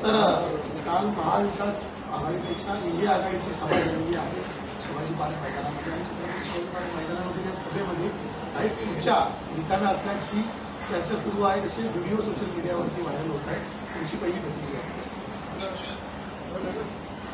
Sir काल महाविकास आघाडीपेक्षा India आघाडीची सभा झालेली आहे शिवाजी पार्क मैदानामध्ये. आणि छत्रपती शिवाजी पार्क मैदानामध्ये या सभेमध्ये काही खुर्च्या रिकाम्या असल्याची चर्चा सुरू आहे तसे व्हिडिओ सोशल मीडियावरती व्हायरल होत आहे तुमची पहिली प्रतिक्रिया.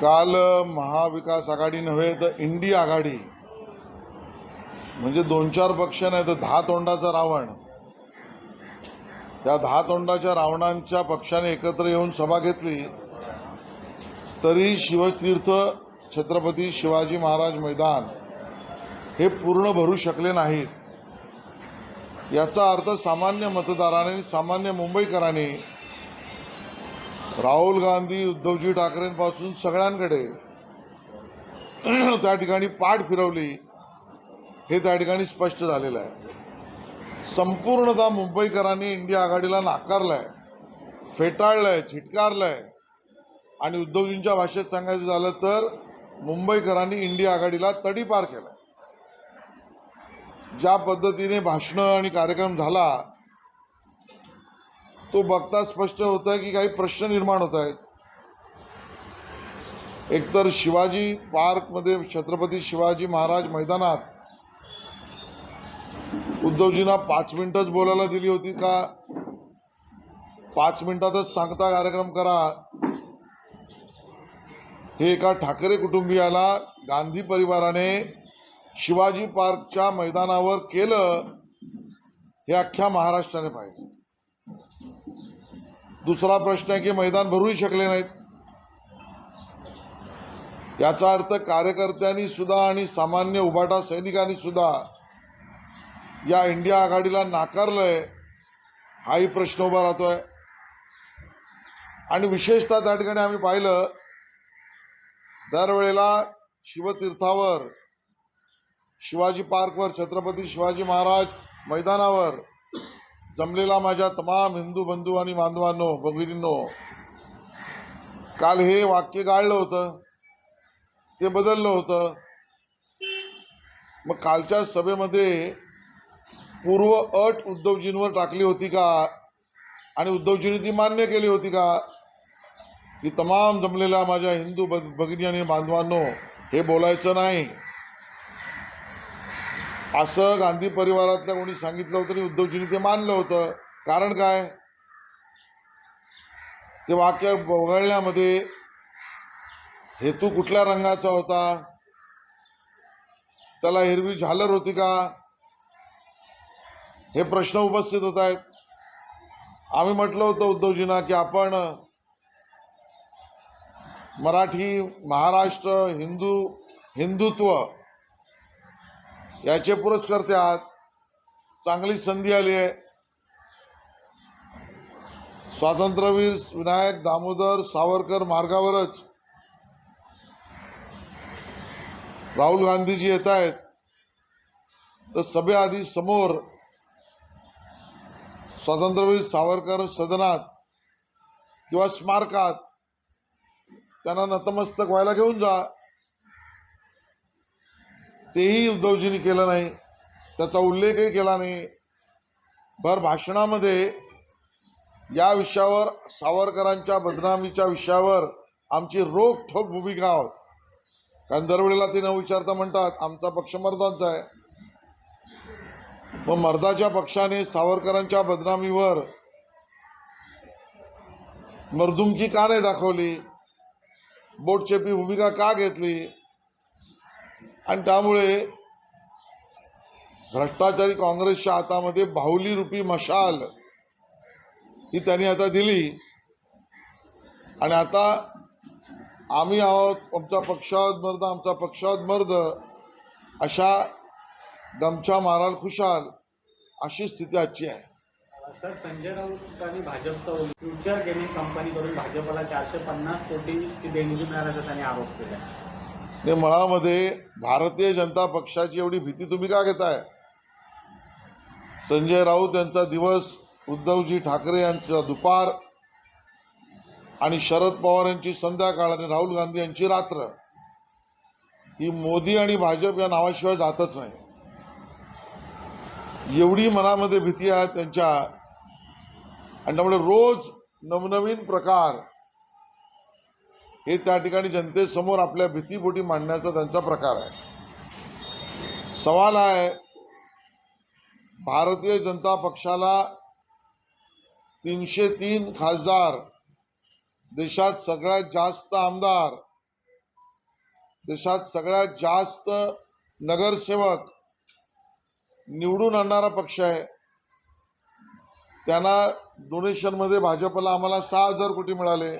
काल महाविकास आघाडी नव्हे तर इंडिया आघाडी म्हणजे दोन चार पक्ष नाही तर दहा तोंडाचा रावण. या दहा तोंडाच्या रावणांच्या पक्षाने एकत्र येऊन सभा घेतली. तरी शिवतीर्थ छत्रपती शिवाजी महाराज मैदान हे पूर्ण भरू शकले नाहीत. याचा अर्थ सामान्य मतदाराने सामान्य मुंबईकरांनी राहुल गांधी उद्धवजी ठाकरेंपासून सगळ्यांकडे त्या ठिकाणी पाठ फिरवली हे त्या ठिकाणी स्पष्ट झालेलं आहे. संपूर्णतः मुंबईकरांनी इंडिया आघाडीला नाकारलंय फेटाळलंय झिटकारलंय. आणि उद्धवजींच्या भाषेत सांगायचं झालं तर मुंबईकरांनी इंडिया आघाडीला तडीपार केलाय. ज्या पद्धतीने भाषणं आणि कार्यक्रम झाला तो बघता स्पष्ट होत आहे की काही प्रश्न निर्माण होत आहेत एकतर शिवाजी पार्कमध्ये छत्रपती शिवाजी महाराज मैदानात उद्धवजींना पाच मिनिटच बोलायला दिली होती का? पाच मिनिटातच सांगता कार्यक्रम करा. हे एका ठाकरे कुटुंबियाला गांधी परिवाराने शिवाजी पार्कच्या मैदानावर केलं हे अख्ख्या महाराष्ट्राने पाहिलं. दुसरा प्रश्न आहे की मैदान भरूही शकले नाहीत. याचा अर्थ कार्यकर्त्यांनी सुद्धा आणि सामान्य उभाटा सैनिकांनी सुद्धा या इंडिया आघाडीला नाकारलंय हाही प्रश्न उभा राहतोय. आणि विशेषतः त्या ठिकाणी आम्ही पाहिलं दरवेळेला शिवतीर्थावर शिवाजी पार्कवर छत्रपती शिवाजी महाराज मैदानावर जमलेला माझ्या तमाम हिंदू बंधू आणि बांधवांनो भगिनींनो काल हे वाक्य गाळलं होतं ते बदललं होतं. मग कालच्या सभेमध्ये पूर्व अट उद्धवजींवर टाकली होती का? आणि उद्धवजींनी ती मान्य केली होती का? की तमाम जमलेल्या माझ्या हिंदू भगिनी आणि बांधवांनो हे बोलायचं नाही. असं गांधी परिवारातल्या कोणी सांगितलं होतं आणि उद्धवजींनी ते मानलं होतं. कारण काय? ते वाक्य वगळण्यामध्ये हेतू कुठल्या रंगाचा होता? त्याला हिरवी झालर होती का? हे प्रश्न उपस्थित होत आहेत. आम्ही म्हटलं होतं उद्धवजींना की आपण मराठी महाराष्ट्र हिंदू हिंदुत्व याचे पुरस्कर्ते आहात. चांगली संधी आली आहे. स्वातंत्र्यवीर विनायक दामोदर सावरकर मार्गावरच राहुल गांधीजी येत आहेत. तर सभेआधी समोर स्वातंत्र्यवीर सावरकर सदनात किंवा स्मारकात त्यांना नतमस्तक व्हायला घेऊन जा. तेही उद्धवजींनी केलं नाही. त्याचा उल्लेखही केला नाही. भर भाषणामध्ये या विषयावर सावरकरांच्या बदनामीच्या विषयावर आमची रोखठोक भूमिका आहोत. कारण दरवेळेला ते न विचारता म्हणतात आमचा पक्ष मर्दांचा आहे. मग मर्दाच्या पक्षाने सावरकरांच्या बदनामीवर मर्दुमकी का नाही दाखवली? बोटचेपी भूमिका का घेतली? आणि त्यामुळे भ्रष्टाचारी काँग्रेसच्या हातामध्ये बाहुली रूपी मशाल ही त्यांनी आता दिली. आणि आता आम्ही आहोत आमचा पक्षावत मर्द आमचा पक्षावत मर्द अशा गमछा माराल खुशाल अशी स्थिती आजची आहे. सर संजय राऊत आणि भाजपचं फ्युचर गेमिंग कंपनीकडून भाजपला चारशे पन्नास कोटीची देणगी मिळाल्याचा त्यांनी आरोप केला. आणि मळामध्ये भारतीय जनता पक्षाची एवढी भीती तुम्ही का घेताय? संजय राऊत यांचा दिवस उद्धवजी ठाकरे यांचा दुपार आणि शरद पवार यांची संध्याकाळ आणि राहुल गांधी यांची रात्र. ही मोदी आणि भाजप या नावाशिवाय जातच नाही. एवढी मनामध्ये भीती आहे त्यांच्या. आणि त्यामुळे रोज नवनवीन प्रकार हे त्या ठिकाणी जनतेसमोर आपल्या भीतीपोटी मांडण्याचा त्यांचा प्रकार आहे. सवाल आहे भारतीय जनता पक्षाला तीनशे तीन खासदार देशात सगळ्यात जास्त आमदार देशात सगळ्यात जास्त नगरसेवक निवडून आणणारा पक्ष आहे. त्यांना डोनेशनमध्ये भाजपला आम्हाला सहा हजार कोटी मिळाले.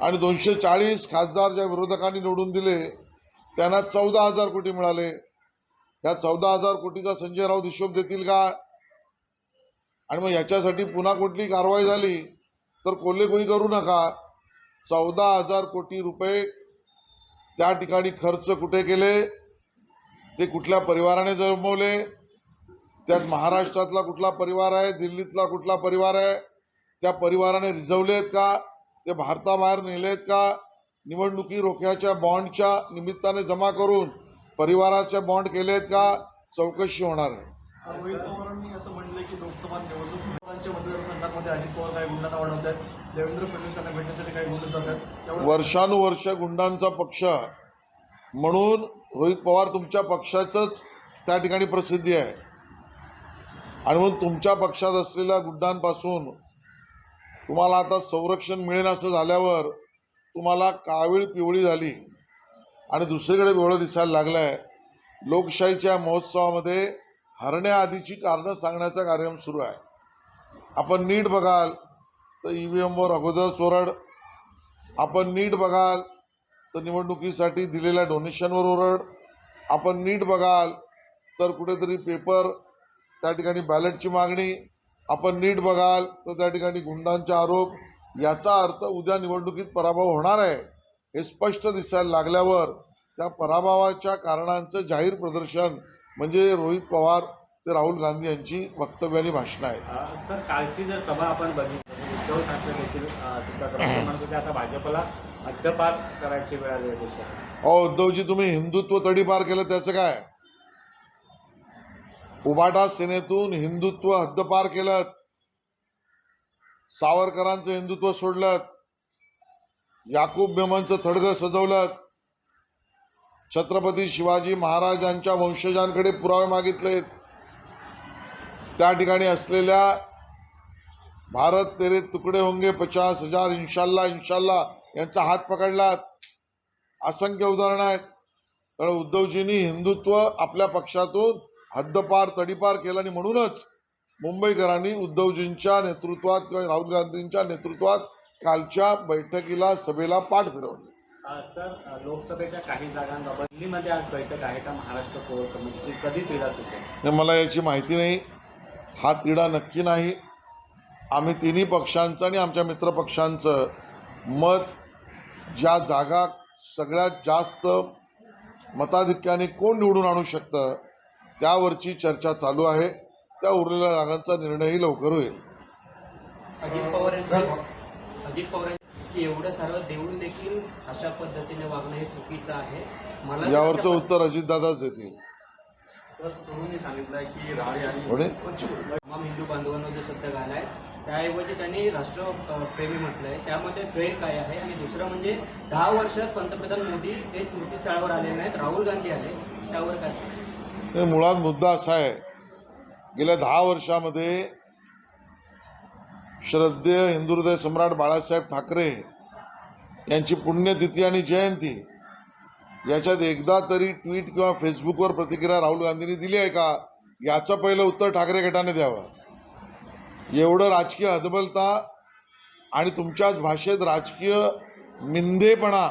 आणि दोनशे चाळीस खासदार ज्या विरोधकांनी निवडून दिले त्यांना चौदा हजार कोटी मिळाले. या चौदा हजार कोटीचा संजय राऊत हिशोब देतील का? आणि मग याच्यासाठी पुन्हा कुठली कारवाई झाली तर कोल्हेकोई करू नका. चौदा हजार कोटी रुपये त्या ठिकाणी खर्च कुठे केले? ते कुठल्या परिवाराने जमवले त्यात महाराष्ट्रातला कुठला परिवार आहे दिल्लीतला कुठला परिवार आहे त्या परिवाराने रिझवलेत का ते भारताबाहेर नेलेत का निवडणुकी रोख्याच्या बॉन्डच्या निमित्ताने जमा करून परिवाराचे बॉन्ड केलेत का चौकशी होणार आहे. रोहित पवारांनी असं म्हटलंय की लोकसभा निवडणूक अजित पवार काही गुंडांना वाढवत आहेत देवेंद्र फडणवीस यांना भेटण्यासाठी काही गुंड जात आहेत त्यामुळे वर्षानुवर्ष गुंडांचा पक्ष म्हणून रोहित पवार तुमच्या पक्षाचंच त्या ठिकाणी प्रसिद्धी आहे. आणि म्हणून तुमच्या पक्षात असलेल्या गुड्डांपासून तुम्हाला आता संरक्षण मिळेल असं झाल्यावर तुम्हाला कावीळ पिवळी झाली. आणि दुसरीकडे पिवळं दिसायला लागलं आहे लोकशाहीच्या महोत्सवामध्ये हरण्याआधीची कारणं सांगण्याचा कार्यक्रम सुरू आहे. आपण नीट बघाल तर ई व्ही एमवर अगोदर चोरड. आपण नीट बघाल तर निवडणुकीसाठी दिलेल्या डोनेशनवर ओरड. आपण नीट बघाल तर कुठेतरी पेपर त्या ठिकाणी बॅलेटची मागणी. आपण नीट बघाल तर त्या ठिकाणी गुंडांचे आरोप. याचा अर्थ उद्या निवडणुकीत पराभव होणार आहे हे स्पष्ट दिसायला लागल्यावर त्या पराभवाच्या कारणांचं जाहीर प्रदर्शन म्हणजे रोहित पवार ते राहुल गांधी यांची वक्तव्य आणि भाषणं आहेत. सर कालची जर सभा आपण बघितली उद्धव ठाकरे देखील अ, म्हणत होते आता भाजपला हद्दपार करायची वेळ आली आहे देशात. अहो उद्धवजी तुम्ही हिंदुत्व तडीपार केलं त्याचं काय? उभाटा सेनेतून हिंदुत्व हद्दपार केलं सावरकरांचं हिंदुत्व सोडलं याकूब मेमनचं थडगं सजवलं छत्रपती शिवाजी महाराजांच्या वंशजांकडे पुरावे मागितलेत. त्या ठिकाणी असलेल्या भारत तेरे तुकडे होंगे पचास हजार इन्शाल्ला इन्शाल्ला यांचा हात पकडलात. असंख्य उदाहरणं आहेत. कारण उद्धवजींनी हिंदुत्व आपल्या पक्षातून हद्दपार तडीपार केलं आणि म्हणूनच मुंबईकरांनी उद्धवजींच्या नेतृत्वात किंवा राहुल गांधींच्या नेतृत्वात कालच्या बैठकीला सभेला पाठ फिरवली. सर लोकसभेच्या काही जागांबाबत दिल्लीमध्ये आज बैठक आहे का? महाराष्ट्र कोर कमिटीची कधी तिला सुटेल? मला याची माहिती नाही. हा तिढा नक्की नाही. आम्ही तिन्ही पक्षांचं आणि आमच्या मित्रपक्षांचं मत ज्या जागा सगळ्यात जास्त मताधिक्याने कोण निवडून आणू शकतं त्यावरची चर्चा चालू आहे. त्या उरलेल्या जागांचा निर्णयही लवकर होईल. अजित पवार अजित पवार की एवढं सर्व देऊन देखील अशा पद्धतीने वागणं हे चुकीचं आहे. मला यावरचं उत्तर अजितदादाच देतील. सांगितलंय की राणे आणि तमाम हिंदू बांधवांना जो त्याऐवजी त्यांनी राष्ट्रप्रेमी त्यामध्ये गैर काय आहे? आणि दुसरं म्हणजे दहा वर्षात पंतप्रधान मोदी हे स्मृतीस्थळावर आलेले नाहीत राहुल गांधी आले. त्यावर काय? मुळात मुद्दा असा आहे गेल्या दहा वर्षामध्ये श्रद्धेय हिंदुहृदय सम्राट बाळासाहेब ठाकरे यांची पुण्यतिथी आणि जयंती याच्यात एकदा तरी ट्विट किंवा फेसबुकवर प्रतिक्रिया राहुल गांधींनी दिली आहे का? याचं पहिलं उत्तर ठाकरे गटाने द्यावं. एवढं राजकीय हदबलता आणि तुमच्याच भाषेत राजकीय निंदेपणा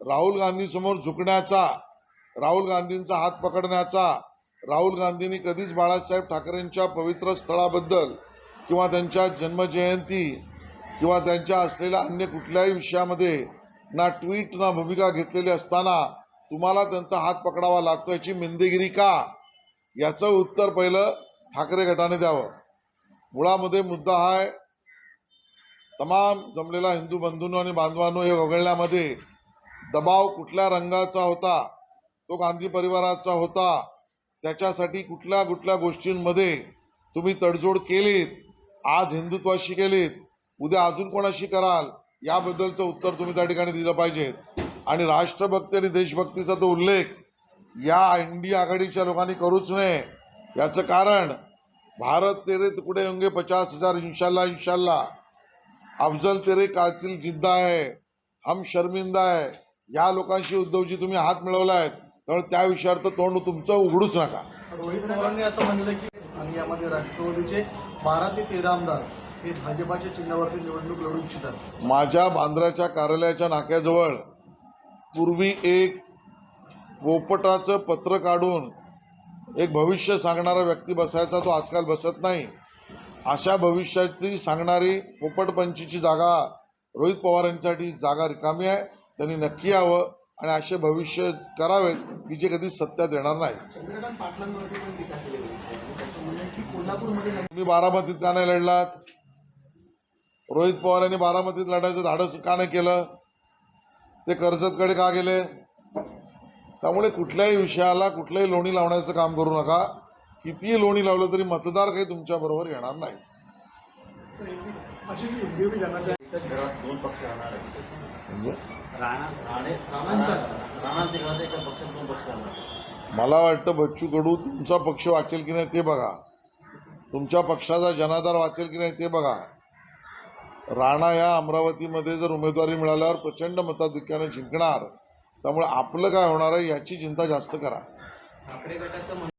राहुल गांधीसमोर झुकण्याचा राहुल गांधींचा हात पकडण्याचा राहुल गांधींनी कधीच बाळासाहेब ठाकरेंच्या पवित्र स्थळाबद्दल किंवा त्यांच्या जन्मजयंती किंवा त्यांच्या असलेल्या अन्य कुठल्याही विषयामध्ये ना ट्विट ना भूमिका घेतलेली असताना तुम्हाला त्यांचा हात पकडावा लागतो याची मिंदेगिरी का? याचं उत्तर पहिलं ठाकरे गटाने द्यावं. मुळामध्ये मुद्दा आहे तमाम जमलेला हिंदू बंधूंनो आणि बांधवांनो हे वगळण्यामध्ये दबाव कुठल्या रंगाचा होता? तो गांधी परिवाराचा होता. त्याच्यासाठी कुठल्या कुठल्या गोष्टींमध्ये तुम्ही तडजोड केलीत? आज हिंदुत्वाशी केलीत? उद्या अजून कोणाशी कराल? याबद्दलचं उत्तर तुम्ही त्या ठिकाणी दिलं पाहिजेत आणि राष्ट्रभक्ती आणि देशभक्तीचा तो उल्लेख या इंडिया आघाडीच्या लोकांनी करूच नये. याचं कारण भारत तेरे तुकडे होंगे पचास हजार इंशाल्लाह इन्शाल्ला अफजल तेरे कालचिल जिद्दा आहे. हम शर्मिंदा आहे. या लोकांशी उद्धवजी तुम्ही हात मिळवला आहेत त्यामुळे त्या विषयावर तर तोंड तुमचं उघडूच नका. रोहित पवारांनी असं म्हणलं की आणि यामध्ये राष्ट्रवादीचे बारा ते तेरा आमदार हे भाजपाच्या चिन्हावरती निवडणूक लढू इच्छितात. माझ्या बांद्राच्या कार्यालयाच्या नाक्याजवळ पूर्वी एक पोपटाचं पत्र काढून एक भविष्य सांगणारा व्यक्ती बसायचा तो आजकाल बसत नाही. अशा भविष्याची सांगणारी पोपटपंचीची जागा रोहित पवार यांच्यासाठी जागा रिकामी आहे. त्यांनी नक्की यावं आणि असे भविष्य करावेत की जे कधी सत्यात येणार नाही. तुम्ही बारामतीत का नाही लढलात? रोहित पवार यांनी बारामतीत लढायचं धाडस का नाही केलं? ते कर्जतकडे का गेले? त्यामुळे कुठल्याही विषयाला कुठल्याही लोणी लावण्याचं काम करू नका. कितीही लोणी लावलं तरी मतदार काही तुमच्या बरोबर येणार नाही. म्हणजे. मला वाटतं बच्चू कडू तुमचा पक्ष वाचेल की नाही ते बघा. तुमच्या पक्षाचा जनाधार वाचेल की नाही ते बघा. राणा या अमरावतीमध्ये जर उमेदवारी मिळाल्यावर प्रचंड मताधिक्याने जिंकणार. त्यामुळे आपलं काय होणार आहे याची चिंता जास्त करा.